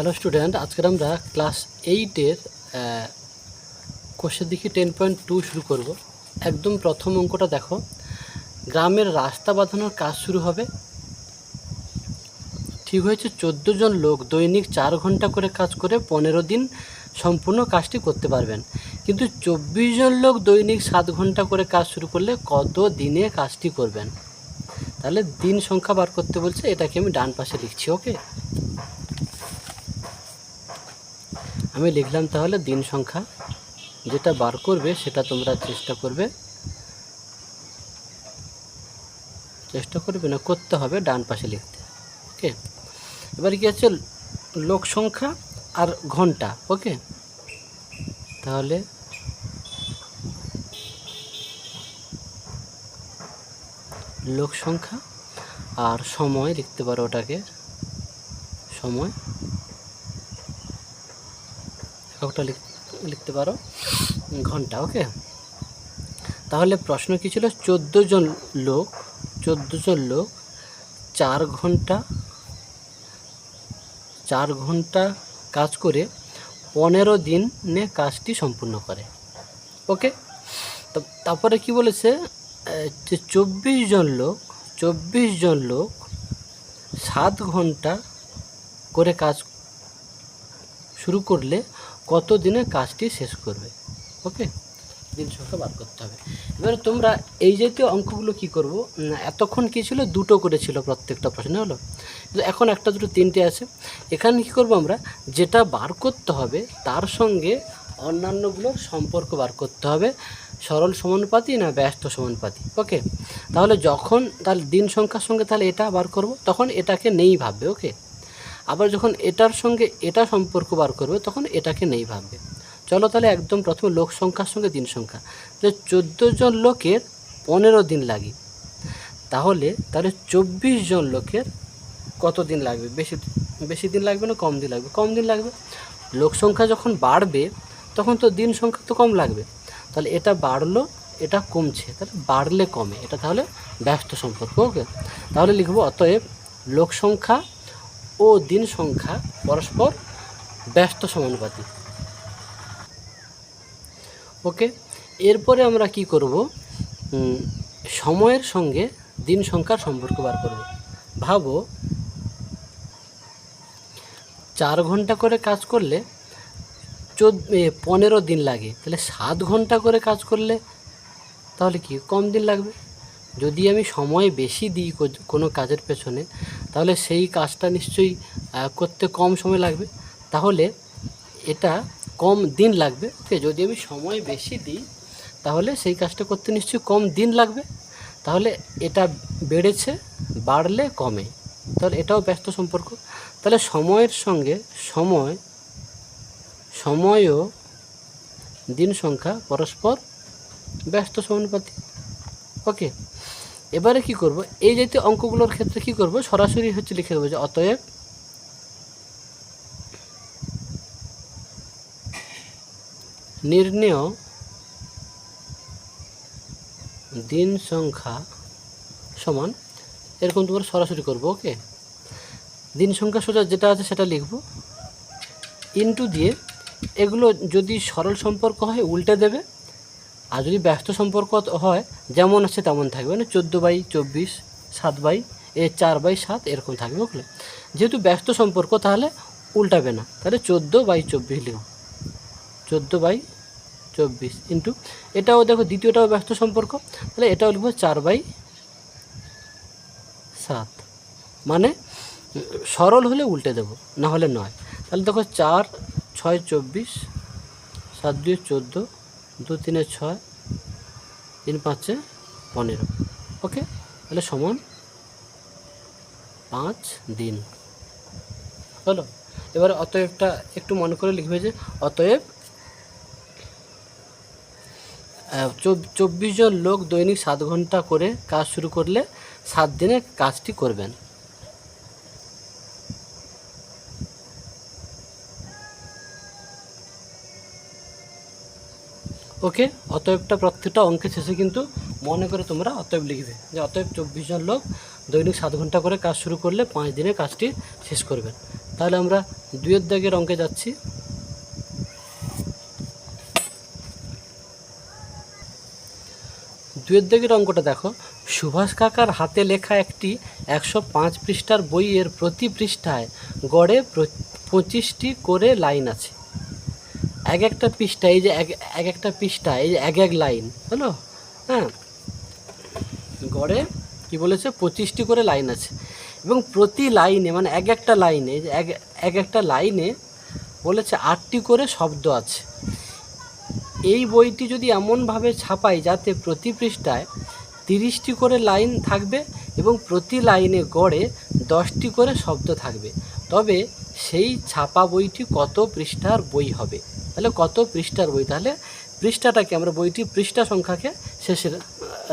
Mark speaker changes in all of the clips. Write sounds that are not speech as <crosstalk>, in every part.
Speaker 1: Hello student আজকের আমরা class এইটের কোষের দিকে টেন পয়েন্ট টু শুরু করব। একদম প্রথম অঙ্কটা দেখো। গ্রামের রাস্তা বাঁধানোর কাজ শুরু হবে। ঠিক হয়েছে, চোদ্দ জন লোক দৈনিক চার ঘণ্টা করে কাজ করে পনেরো দিন সম্পূর্ণ কাজটি করতে পারবেন। কিন্তু চব্বিশ জন লোক দৈনিক সাত ঘণ্টা করে কাজ শুরু করলে কত দিনে কাজটি করবেন? তাহলে দিন সংখ্যা বার করতে বলছে, এটাকে আমি ডান পাশে লিখছি ওকে আমি লিখলাম তাহলে দিন সংখ্যা। যেটা বার করবে, সেটা তোমরা চেষ্টা করবে। চেষ্টা করবে না, করতে হবে ডান পাশে লিখতে। ওকে? এবার কি আছে? লোক সংখ্যা আর ঘণ্টা, ওকে? তাহলে লোক সংখ্যা আর সময়, লিখতে পারো ওটাকে। সময়। লিখ- লিখতে পারো। ঘণ্টা ওকে তাহলে প্রশ্ন কী ছিল? চোদ্দ জন লোক, চোদ্দ জন লোক, চার ঘণ্টা চার ঘণ্টা কাজ করে পনেরো দিনে কাজটি সম্পূর্ণ করে। ওকে তো তারপরে কি বলেছে? যে চব্বিশ জন লোক, চব্বিশ জন লোক সাত ঘণ্টা করে কাজ শুরু করলে কত দিনে কাজটি শেষ করবে? ওকে দিন সংখ্যা বার করতে হবে। এবারে তোমরা এই জাতীয় অঙ্কগুলো কি করব? এতক্ষণ কী ছিল? দুটো করে ছিল প্রত্যেকটা প্রশ্নে, হলো? কিন্তু এখন একটা, দুটো, তিনটে আছে। এখানে কী করব আমরা? যেটা বার করতে হবে, তার সঙ্গে অন্যান্যগুলোর সম্পর্ক বার করতে হবে। সরল সমানুপাতি না ব্যস্ত সমানুপাতি? ওকে তাহলে যখন, তাহলে দিন সংখ্যার সঙ্গে তাহলে এটা বার করব, তখন এটাকে নেই ভাববে ওকে আবার যখন এটার সঙ্গে এটা সম্পর্ক বার করবে, তখন এটাকে নেই ভাববে। চলো তাহলে একদম প্রথমে লোক সংখ্যার সঙ্গে দিন সংখ্যা। তাহলে চোদ্দ জন লোকের পনেরো দিন লাগে। তাহলে তাহলে চব্বিশ জন লোকের কত দিন লাগবে? বেশি বেশি দিন লাগবে না, কম দিন লাগবে? কম দিন লাগবে। লোক সংখ্যা যখন বাড়বে, তখন তো দিন সংখ্যা তো কম লাগবে। তাহলে এটা বাড়লো, এটা কমছে। তাহলে বাড়লে কমে। এটা তাহলে ব্যস্ত সম্পর্ক, ওকে? তাহলে লিখব, অতএব লোক সংখ্যা ও দিন সংখ্যা পরস্পর ব্যস্ত সমানুপাতিক। ওকে, এরপরে আমরা কি করব? সময়ের সঙ্গে দিন সংখ্যার সম্পর্ক বার করব। ভাবো, চার ঘণ্টা করে কাজ করলে চোদ্দ পনেরো দিন লাগে। তাহলে সাত ঘণ্টা করে কাজ করলে তাহলে কি? কম দিন লাগবে? যদি আমি সময় বেশি দিই কোনো কাজের পেছনে, তাহলে সেই কাজটা নিশ্চয়ই করতে কম সময় লাগবে। তাহলে এটা কম দিন লাগবে। ওকে, যদি আমি সময় বেশি দিই, তাহলে সেই কাজটা করতে নিশ্চয়ই কম দিন লাগবে। তাহলে এটা বেড়েছে, বাড়লে কমে। তাহলে এটাও ব্যস্ত সম্পর্ক। তাহলে সময়ের সঙ্গে সময় সময় ও দিন সংখ্যা পরস্পর ব্যস্ত সমানুপাতি ওকে এবারে কি করব? এই জাতীয় অঙ্কগুলোর ক্ষেত্রে কি করব? সরাসরি হচ্ছে লিখে দেবো যে অতএব নির্ণেয় দিন সংখ্যা সমান, এরকম তোমার সরাসরি করব ওকে দিন সংখ্যা সোজা যেটা আছে সেটা লিখব। ইনটু দিয়ে এগুলো যদি সরল সম্পর্ক হয়, উল্টে দেবে। আর যদি ব্যস্ত সম্পর্ক হয়, যেমন আছে তেমন থাকবে মানে চোদ্দ বাই চব্বিশ, সাত বাই, এ চার বাই সাত এরকম থাকবে বুঝলে যেহেতু ব্যস্ত সম্পর্ক, তাহলে উল্টাবে না। তাহলে চোদ্দ বাই চব্বিশ লিখব চোদ্দ বাই চব্বিশ ইন্টু, এটাও দেখো দ্বিতীয়টাও ব্যস্ত সম্পর্ক, তাহলে এটাও লিখব চার বাই সাত। মানে সরল হলে উল্টে দেবো, না হলে নয়। তাহলে দেখো চার, ছয়, চব্বিশ, সাত, দুই, চোদ্দ দু তিনে, ছয়, তিন, পাঁচে পনেরো। ওকে? তাহলে সমান পাঁচ দিন। হলো? এবার অতএবটা একটু মনে করে লিখবে যে অতএব চব্বিশ জন লোক দৈনিক সাত ঘণ্টা করে কাজ শুরু করলে সাত দিনে কাজটি করবেন। ওকে অতএবটা প্রত্যেকটা অঙ্কের শেষে কিন্তু মনে করে তোমরা অতএব লিখবে। যে অতএব চব্বিশ জন লোক দৈনিক সাত ঘণ্টা করে কাজ শুরু করলে পাঁচ দিনে কাজটি শেষ করবেন। তাহলে আমরা দুইয়ের দাগের অঙ্কে যাচ্ছি। দুয়ের দিকের অঙ্কটা দেখো। সুভাষ কাকার হাতে লেখা একটি একশো পাঁচ পৃষ্ঠার বইয়ের প্রতি পৃষ্ঠায় গড়ে পঁচিশটি করে লাইন আছে। এক একটা পৃষ্ঠা, এই যে এক এক একটা পৃষ্ঠা, এই যে এক এক লাইন, হলো? হ্যাঁ। গড়ে কি বলেছে? পঁচিশটি করে লাইন আছে। এবং প্রতি লাইনে মানে এক একটা লাইনে, এক একটা লাইনে বলেছে আটটি করে শব্দ আছে। এই বইটি যদি এমনভাবে ছাপাই যাতে প্রতি পৃষ্ঠায় তিরিশটি করে লাইন থাকবে এবং প্রতি লাইনে গড়ে দশটি করে শব্দ থাকবে। তবে সেই ছাপা বইটি কত পৃষ্ঠার বই হবে? তাহলে কত পৃষ্ঠার বই? তাহলে পৃষ্ঠাটাকে আমরা বইটি পৃষ্ঠা সংখ্যাকে শেষে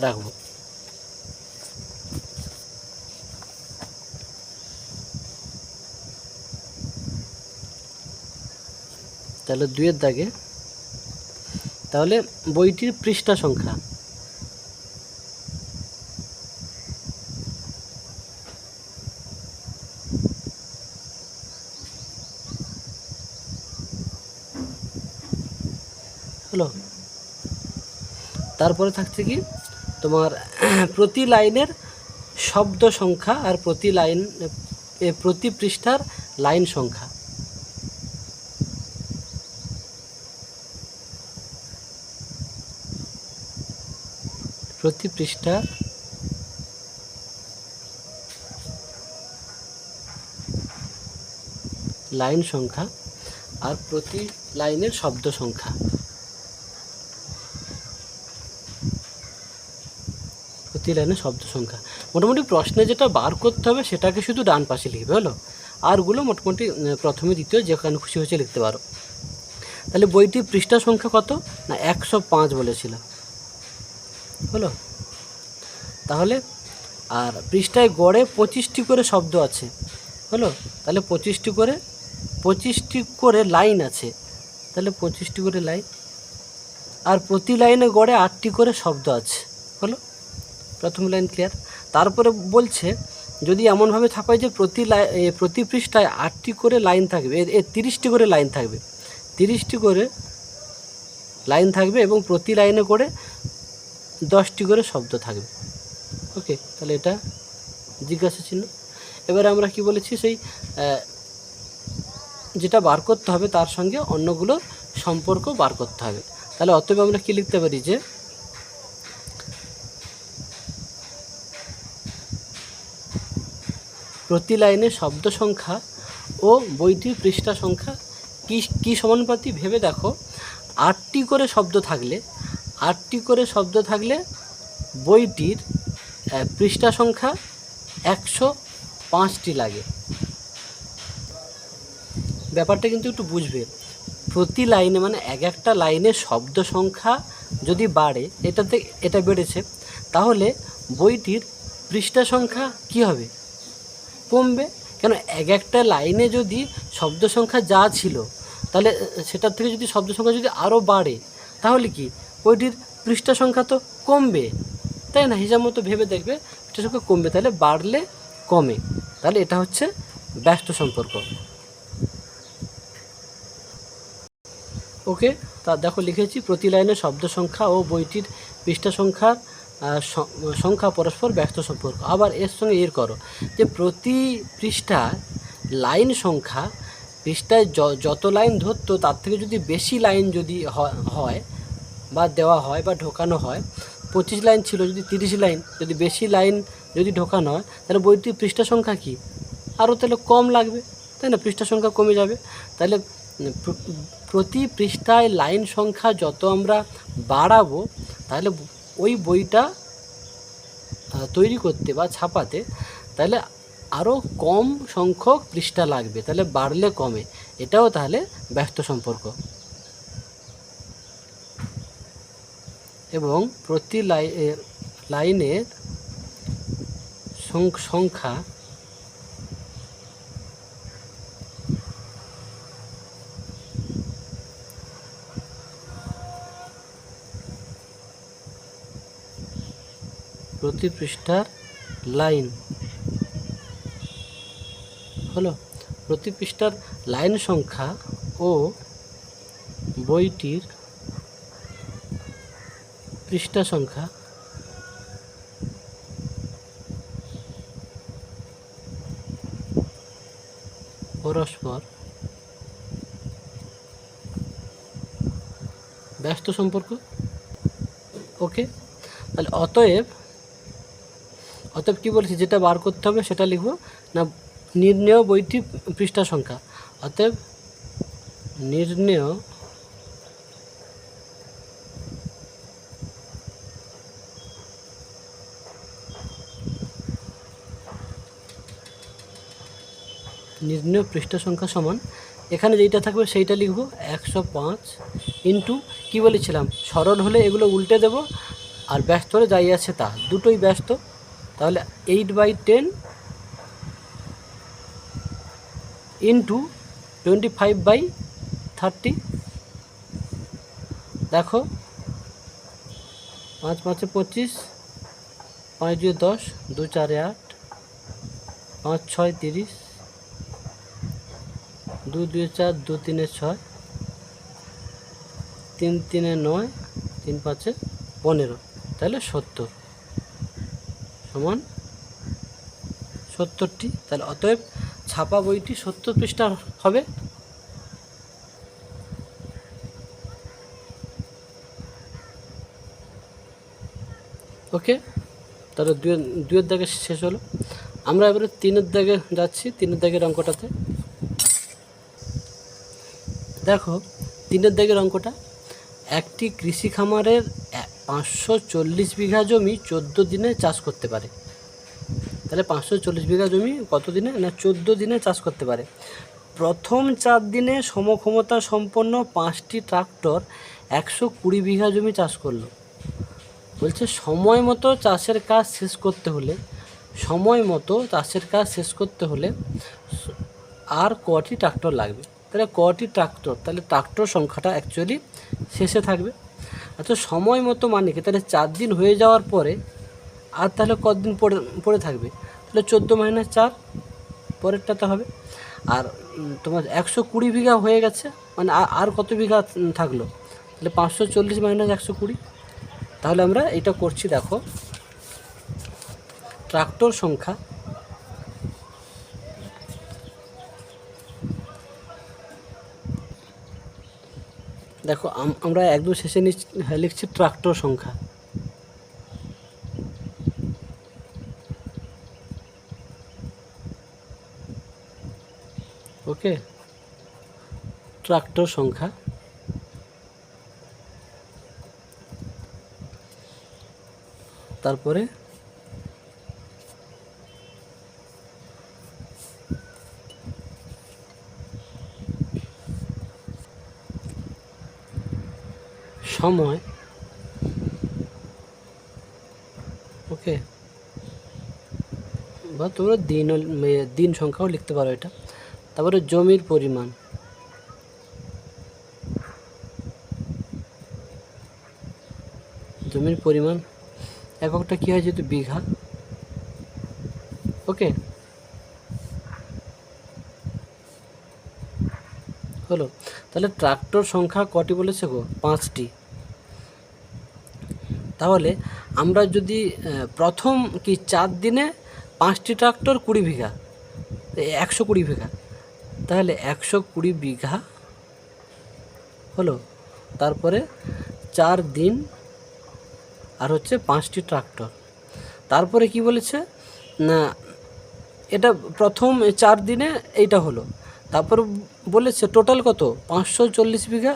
Speaker 1: রাখব। তাহলে দুয়ের দাগে। তাহলে বইটির পৃষ্ঠা সংখ্যা হলো তারপরে থাকছে কি? তোমার, <clears throat> প্রতি লাইনের শব্দ সংখ্যা আর প্রতি লাইন প্রতি পৃষ্ঠার লাইন সংখ্যা। প্রতি পৃষ্ঠা লাইন সংখ্যা আর প্রতি লাইনের শব্দ সংখ্যা। প্রতি লাইনের শব্দ সংখ্যা। মোটামুটি প্রশ্নে যেটা বার করতে হবে সেটাকে শুধু ডান পাশে লিখবে, হলো? আরগুলো মোটামুটি প্রথমে, দ্বিতীয় যেখানে খুশি হয়েছে লিখতে পারো। তাহলে বইটির পৃষ্ঠা সংখ্যা কত? না, একশো পাঁচ বলেছিল। হলো? তাহলে, আর পৃষ্ঠায় গড়ে পঁচিশটি করে শব্দ আছে। হলো? তাহলে পঁচিশটি করে পঁচিশটি করে লাইন আছে। তাহলে পঁচিশটি করে লাইন। আর প্রতি লাইনে গড়ে আটটি করে শব্দ আছে। প্রথম লাইন ক্লিয়ার তারপরে বলছে, যদি এমনভাবে ছাপায় যে প্রতি লাই প্রতি পৃষ্ঠায় আটটি করে লাইন থাকবে, এ- তিরিশটি করে লাইন থাকবে। তিরিশটি করে লাইন থাকবে এবং প্রতি লাইনে করে দশটি করে শব্দ থাকবে। ওকে, তাহলে এটা জিজ্ঞাসা চিহ্ন এবারে আমরা কি বলেছি, সেই যেটা বার করতে হবে তার সঙ্গে অন্যগুলোর সম্পর্ক বার করতে হবে। তাহলে অতএব আমরা কি লিখতে পারি যে প্রতি লাইনে শব্দ সংখ্যা ও বইটির পৃষ্ঠা সংখ্যা কি, কী সমানুপাতি ভেবে দেখো। আটটি করে শব্দ থাকলে, আটটি করে শব্দ থাকলে বইটির পৃষ্ঠা সংখ্যা একশো পাঁচটি লাগে। ব্যাপারটা কিন্তু একটু বুঝবে। প্রতি লাইনে মানে এক একটা লাইনে শব্দ সংখ্যা যদি বাড়ে, এটাতে, এটা বেড়েছে, তাহলে বইটির পৃষ্ঠা সংখ্যা কি হবে? কমবে? কেন এক একটা লাইনে যদি শব্দ সংখ্যা যা ছিল, তাহলে সেটার থেকে যদি শব্দ সংখ্যা যদি আরও বাড়ে, তাহলে কি? বইটির পৃষ্ঠা সংখ্যা তো কমবে। তাই না? হিসাব মতো ভেবে দেখবে, পৃষ্ঠা সংখ্যা কমবে, তাহলে বাড়লে কমে। তাহলে এটা হচ্ছে ব্যস্ত সম্পর্ক। ওকে? তা দেখো, লিখেছি, প্রতি লাইনে শব্দ সংখ্যা ও বইটির পৃষ্ঠা সংখ্যার সংখ্যা পরস্পর ব্যস্ত সম্পর্ক। আবার এর সঙ্গে এর করো যে প্রতি পৃষ্ঠা লাইন সংখ্যা, পৃষ্ঠায় যত লাইন ধরতো তার থেকে যদি বেশি লাইন যদি হয় বা দেওয়া হয় বা ঢোকানো হয়, পঁচিশ লাইন ছিল যদি তিরিশ লাইন, যদি বেশি লাইন যদি ঢোকানো হয়, তাহলে বইটির পৃষ্ঠা সংখ্যা কি? আরও তাহলে কম লাগবে, তাই না? পৃষ্ঠা সংখ্যা কমে যাবে। তাহলে প্রতি পৃষ্ঠায় লাইন সংখ্যা যত আমরা বাড়াবো, তাহলে ওই বইটা তৈরি করতে বা ছাপাতে তাহলে আরও কম সংখ্যক পৃষ্ঠা লাগবে, তাহলে বাড়লে কমে। এটাও তাহলে ব্যস্ত সম্পর্ক। এবং প্রতি লাই লাইনের সংখ্যা প্রতি পৃষ্ঠার লাইন। হলো, প্রতি পৃষ্ঠার লাইন সংখ্যা ও বইটির পৃষ্ঠা সংখ্যা। পরস্পর ব্যস্ত সম্পর্ক। ওকে, তাহলে অতএব অতএব কী বলেছি, যেটা বার করতে হবে সেটা লিখব, না নির্ণেয় বইটি পৃষ্ঠা সংখ্যা। অতএব নির্ণেয় নির্ণয় পৃষ্ঠা সংখ্যা সমান, এখানে যেইটা থাকবে সেইটা লিখব, একশো পাঁচ ইন্টু, কী বলেছিলাম সরল হলে এগুলো উল্টে দেব, আর ব্যস্ত হলে যাই আছে তা, দুটোই ব্যস্ত। তাহলে eight by ten into twenty five by thirty দেখো, পাঁচ পাঁচে পঁচিশ, পাঁচ দুই দশ দু চারে আট, পাঁচ ছয় তিরিশ দু দুই চার দু তিনে ছয়, তিন তিনে নয়, তিন পাঁচে পনেরো। তাহলে সত্তর। সমান সত্তরটি। তাহলে অতএব ছাপা বইটি সত্তর পৃষ্ঠার হবে। ওকে, তাহলে দুয়ের দাগে শেষ হলো। আমরা এবারে তিনের দাগে যাচ্ছি তিনের দাগের অঙ্কটাতে। দেখো তিনের দাগের অঙ্কটা একটি কৃষি খামারের পাঁচশো চল্লিশ বিঘা জমি চোদ্দ দিনে চাষ করতে পারে। তাহলে পাঁচশো চল্লিশ বিঘা জমি কত দিনে না চোদ্দ দিনে চাষ করতে পারে? প্রথম চার দিনে সমক্ষমতা সম্পন্ন পাঁচটি ট্রাক্টর একশো কুড়ি বিঘা জমি চাষ করল। বলছে সময় মতো চাষের কাজ শেষ করতে হলে, সময় মতো চাষের কাজ শেষ করতে হলে আর কটি ট্রাক্টর লাগবে? তাহলে কটি ট্রাক্টর? তাহলে ট্রাক্টর সংখ্যাটা অ্যাকচুয়ালি শেষে থাকবে। আচ্ছা সময় মতো মানে কি? তাহলে চার দিন হয়ে যাওয়ার পরে আর তাহলে কতদিন পড়ে পড়ে থাকবে? তাহলে চোদ্দ মাইনাস চার পরেরটাতে হবে। আর তোমার একশো কুড়ি বিঘা হয়ে গেছে মানে আর কত বিঘা থাকল? তাহলে পাঁচশো চল্লিশ মাইনাস একশো কুড়ি। তাহলে আমরা এটা করছি, দেখো। ট্রাক্টর সংখ্যা দেখো আম- আমরা একদম শেষে হ্যাঁ, লিখছি ট্রাক্টর সংখ্যা। ওকে? ট্রাক্টর সংখ্যা। তারপরে? সময়। ওকে। বা তোমরা দিন দিন সংখ্যাও লিখতে পারো এটা। তারপরে জমির পরিমাণ। জমির পরিমাণ। এককটা কী হয় যেহেতু বিঘা? ওকে। হলো। তাহলে ট্রাক্টর সংখ্যা কটি বলেছে গো? পাঁচটি। তাহলে আমরা যদি প্রথম কি চার দিনে পাঁচটি ট্রাক্টর কুড়ি বিঘা? একশো কুড়ি বিঘা। তাহলে একশো কুড়ি বিঘা হলো। তারপরে চার দিন আর হচ্ছে পাঁচটি ট্রাক্টর। তারপরে কি বলেছে? না, এটা প্রথম চার দিনে এইটা হলো। তারপর বলেছে টোটাল কত? পাঁচশো চল্লিশ বিঘা।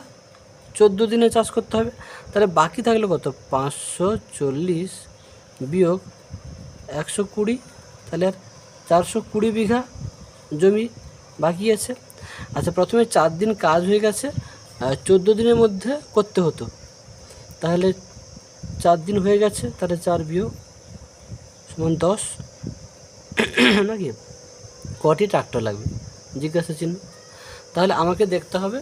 Speaker 1: চোদ্দ দিনে চাষ করতে হবে। তাহলে বাকি থাকল কত? পাঁচশো চল্লিশ বিয়োগ একশো কুড়ি। তাহলে আর চারশো কুড়ি বিঘা জমি বাকি আছে। আচ্ছা প্রথমে চার দিন কাজ হয়ে গেছে। চোদ্দ দিনের মধ্যে করতে হতো। তাহলে চার দিন হয়ে গেছে, তাহলে চার বিয়োগ সমান দশ। নাকি? কটি ট্রাক্টর লাগবে? জিজ্ঞাসা চিহ্ন। তাহলে আমাকে দেখতে হবে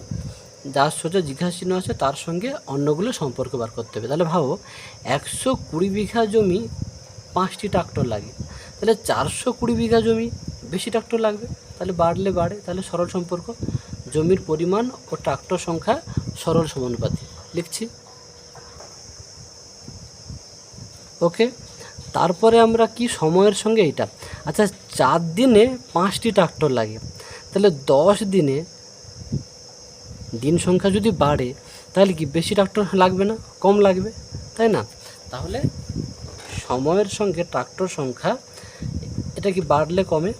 Speaker 1: যার সোজা জিজ্ঞাসা চিহ্ন আছে, তার সঙ্গে অন্যগুলো সম্পর্ক বার করতে হবে। তাহলে ভাবো, একশো কুড়ি বিঘা জমি পাঁচটি ট্রাক্টর লাগে। তাহলে চারশো কুড়ি বিঘা জমি বেশি ট্রাক্টর লাগবে। তাহলে বাড়লে বাড়ে, তাহলে সরল সম্পর্ক। জমির পরিমাণ ও ট্রাক্টর সংখ্যা সরল সমানুপাতি লিখছি। ওকে, তারপরে আমরা কি সময়ের সঙ্গে এটা আচ্ছা চার দিনে পাঁচটি ট্রাক্টর লাগে। তাহলে দশ দিনে দিন সংখ্যা যদি বাড়ে, তাহলে কি বেশি ট্রাক্টর লাগবে না? কম লাগবে, তাই না? তাহলে সময়ের সঙ্গে ট্রাক্টর সংখ্যা এটা কি বাড়লে কমে?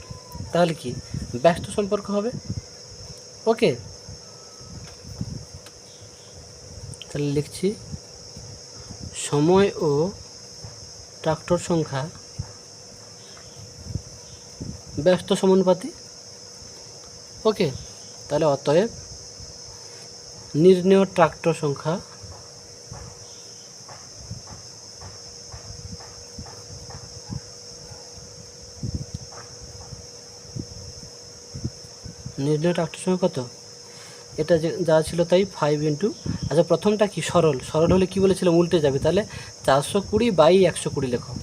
Speaker 1: তাহলে কি ব্যস্ত সম্পর্ক হবে? ওকে তাহলে লিখছি, সময় ও ট্রাক্টর সংখ্যা ব্যস্ত সমানুপাতি। ওকে তাহলে অতএব নির্ণেয় ট্রাক্টর সংখ্যা। নির্ণয় ট্রাক্টর সংখ্যা কত? এটা যে ছিল তাই ফাইভ ইন্টু আচ্ছা প্রথমটা কি? সরল। সরল হলে কি বলেছিলাম? উল্টে যাবে। তাহলে চারশো কুড়ি বাই একশো কুড়ি লেখো।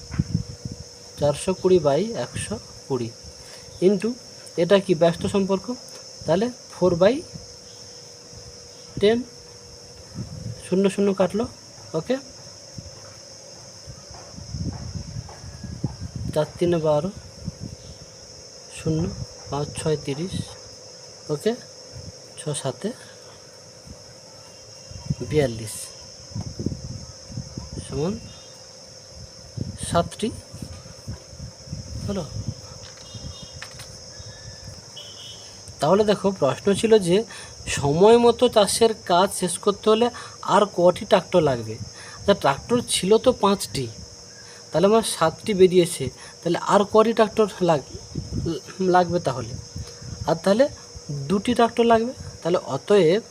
Speaker 1: চারশো কুড়ি বাই একশো কুড়ি ইন্টু এটা কি ব্যস্ত সম্পর্ক? তাহলে ফোর বাই টেন শূন্য শূন্য কাটলো, ওকে। চার তিনে বারো, শূন্য, পাঁচ, ছয়, তিরিশ, ওকে। ছ, সাতে, বিয়াল্লিশ, সমান সাতটি। হলো? তাহলে দেখো, প্রশ্ন ছিল যে সময় মতো চাষের কাজ শেষ করতে হলে আর কটি ট্রাক্টর লাগবে? তা ট্রাক্টর ছিল তো পাঁচটি, তাহলে আমার সাতটি বেরিয়েছে, তাহলে আর কটি ট্রাক্টর লাগ, লাগবে তাহলে? আর তাহলে দুটি ট্রাক্টর লাগবে? তাহলে অতএব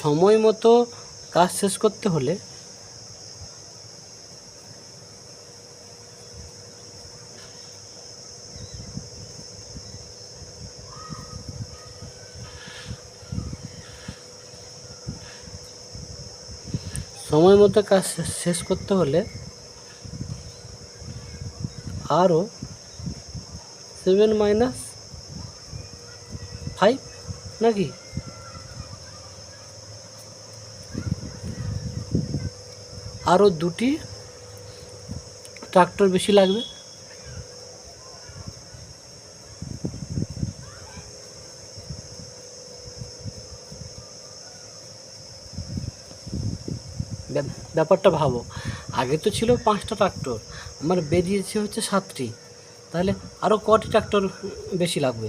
Speaker 1: সময় মতো কাজ শেষ করতে হলে সময় মতো কাজ শেষ করতে হলে আরও সেভেন মাইনাস ফাইভ নাকি? আরও দুটি ট্রাক্টর বেশি লাগবে। ব্যাপারটা ভাবো। আগে তো ছিল পাঁচটা ট্রাক্টর আমার বেরিয়েছে হচ্ছে সাতটি। তাহলে আরও কটি ট্রাক্টর বেশি লাগবে?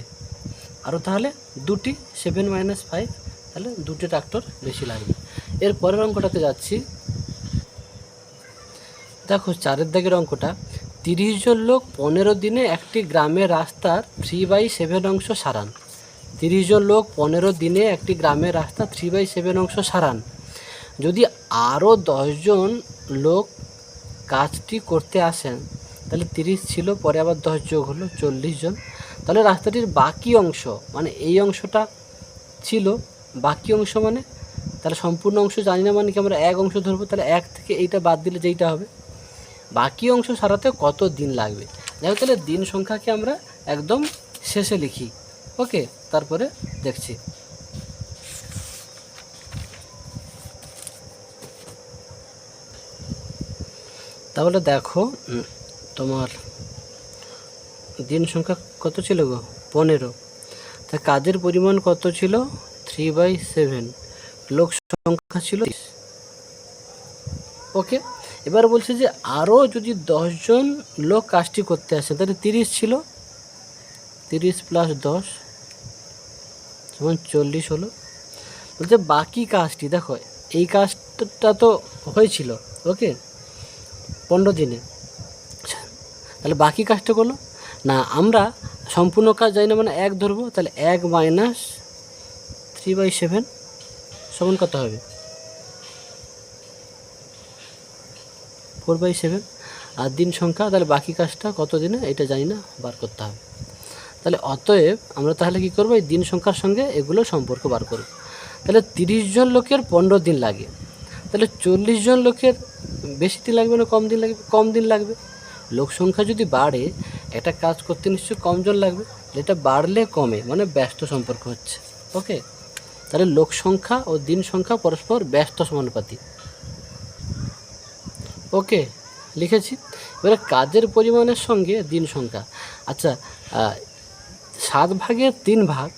Speaker 1: আরও তাহলে দুটি সেভেন মাইনাস ফাইভ তাহলে দুটি ট্রাক্টর বেশি লাগবে। এর পরের অঙ্কটাতে যাচ্ছি। দেখো, চারের দাগের অঙ্কটা, তিরিশ জন লোক পনেরো দিনে একটি গ্রামের রাস্তার থ্রি বাই সেভেন অংশ সারান। তিরিশ জন লোক পনেরো দিনে একটি গ্রামের রাস্তা থ্রি বাই সেভেন অংশ সারান। যদি আরও দশজন লোক কাজটি করতে আসেন, তাহলে তিরিশ ছিল, পরে আবার দশ যোগ হলো চল্লিশ জন, তাহলে রাস্তাটির বাকি অংশ মানে এই অংশটা ছিল, বাকি অংশ মানে তাহলে সম্পূর্ণ অংশ জানি না মানে কি আমরা এক অংশ ধরবো, তাহলে এক থেকে এইটা বাদ দিলে যেইটা হবে? বাকি অংশ সারাতে কত দিন লাগবে? যাই তাহলে দিন সংখ্যাকে আমরা একদম শেষে লিখি, ওকে? তারপরে দেখছি। তাহলে দেখো তোমার দিন সংখ্যা কত ছিল গো? পনেরো। তা কাজের পরিমাণ কত ছিল? থ্রি বাই সেভেন লোক সংখ্যা ছিল ওকে এবার বলছে যে আরও যদি দশজন লোক কাজটি করতে আসে তাহলে তিরিশ ছিল। তিরিশ প্লাস দশ যেমন চল্লিশ হলো। বলছে বাকি কাজটি দেখো এই কাজটা তো হয়েছিল। ওকে পনেরো দিনে। তাহলে বাকি কাজটা করল? না, আমরা সম্পূর্ণ কাজ যাই না মানে এক ধরবো, তাহলে এক মাইনাস থ্রি বাই সেভেন সমান কত হবে? ফোর বাই সেভেন আর দিন সংখ্যা, তাহলে বাকি কাজটা কত দিনে, এটা জানি না, বার করতে হবে। তাহলে অতএব আমরা তাহলে কি করব? এই দিন সংখ্যার সঙ্গে এগুলো সম্পর্ক বার করব। তাহলে তিরিশ জন লোকের পনেরো দিন লাগে। তাহলে চল্লিশ জন লোকের বেশি দিন লাগবে না, কম দিন লাগবে, কম দিন লাগবে। লোক সংখ্যা যদি বাড়ে, একটা কাজ করতে নিশ্চয়ই কমজন লাগবে। যেটা বাড়লে কমে মানে ব্যস্ত সম্পর্ক হচ্ছে। ওকে তাহলে লোক সংখ্যা ও দিন সংখ্যা পরস্পর ব্যস্ত সমানুপাতি ওকে লিখেছি। এবারে কাজের পরিমাণের সঙ্গে দিন সংখ্যা। আচ্ছা সাত ভাগের তিন ভাগ,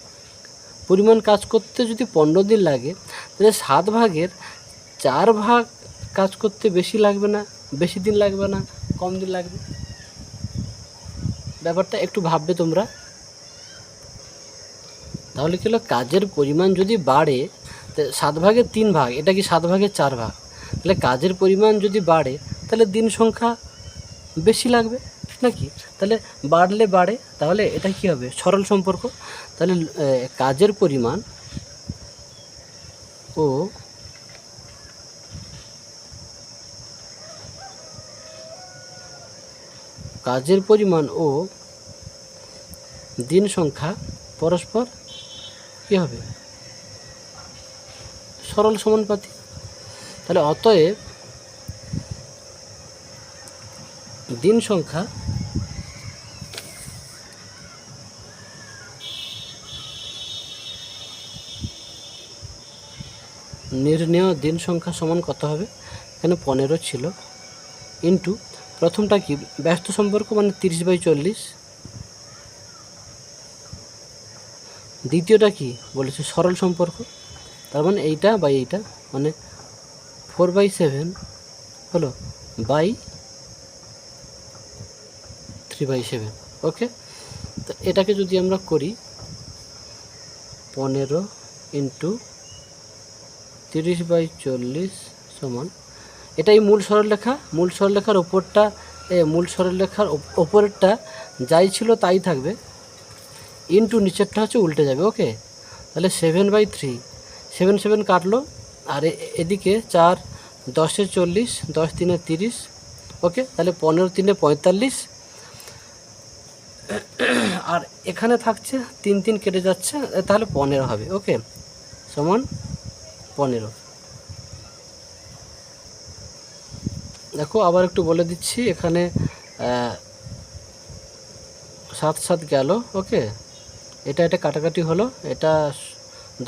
Speaker 1: পরিমাণ কাজ করতে যদি পনেরো দিন লাগে, তাহলে সাত ভাগের চার ভাগ কাজ করতে বেশি লাগবে না, বেশি দিন লাগবে না, কম দিন লাগবে। ব্যাপারটা একটু ভাববে তোমরা। তাহলে কি হলো, কাজের পরিমাণ যদি বাড়ে সাত ভাগের তিন ভাগ, এটা কি সাত ভাগের চার ভাগ? তাহলে কাজের পরিমাণ যদি বাড়ে, তাহলে দিন সংখ্যা বেশি লাগবে নাকি? তাহলে বাড়লে বাড়ে, তাহলে এটা কি হবে? সরল সম্পর্ক। তাহলে কাজের পরিমাণ ও কাজের পরিমাণ ও দিন সংখ্যা পরস্পর কী হবে? সরল সমানুপাতি তাহলে অতএব দিন সংখ্যা নির্ণেয় দিন সংখ্যা সমান কত হবে? এখানে পনেরো ছিল। ইন্টু প্রথমটা কি? ব্যস্ত সম্পর্ক মানে তিরিশ বাই চল্লিশ। দ্বিতীয়টা কি? বলেছে সরল সম্পর্ক। তার মানে এইটা বাই এইটা মানে ফোর বাই সেভেন হলো by three by seven. Okay? তো এটাকে যদি আমরা করি, পনেরো ইন্টু তিরিশ বাই চল্লিশ সমান এটাই মূল সরলরেখা। মূল সরলরেখার ওপরটা মূল সরলরেখার ওপ- ওপরেরটা যাই ছিল তাই থাকবে। ইন্টু নিচেরটা হচ্ছে উল্টে যাবে ওকে তাহলে seven by three seven seven কাটলো, আর এদিকে চার, দশে চল্লিশ, দশ তিনে তিরিশ ওকে তাহলে পনেরো তিনে পঁয়তাল্লিশ। আর এখানে থাকছে, তিন তিন কেটে যাচ্ছে, তাহলে পনেরো হবে ওকে সমান পনেরো। দেখো, আবার একটু বলে দিচ্ছি, এখানে সাত সাত গেল, ওকে? এটা এটা কাটাকাটি হলো, এটা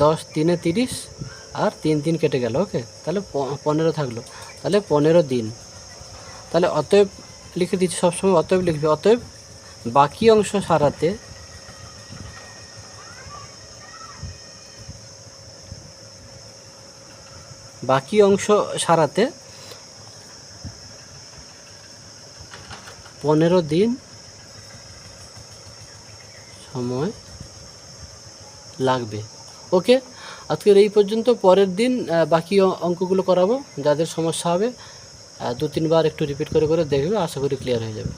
Speaker 1: দশ তিনে তিরিশ, আর তিন তিন কেটে গেল, ওকে? তাহলে পনেরো থাকল। তাহলে পনেরো দিন। তাহলে অতএব লিখে দিচ্ছি, সবসময় অতএব লিখবে, অতএব বাকি অংশ সারাতে বাকি অংশ সারাতে পনেরো দিন সময় লাগবে। ওকে? আজকের এই পর্যন্ত, পরের দিন বাকি অঙ্কগুলো করাবো, যাদের সমস্যা হবে দু তিনবার একটু রিপিট করে করে দেখবে, আশা করি ক্লিয়ার হয়ে যাবে।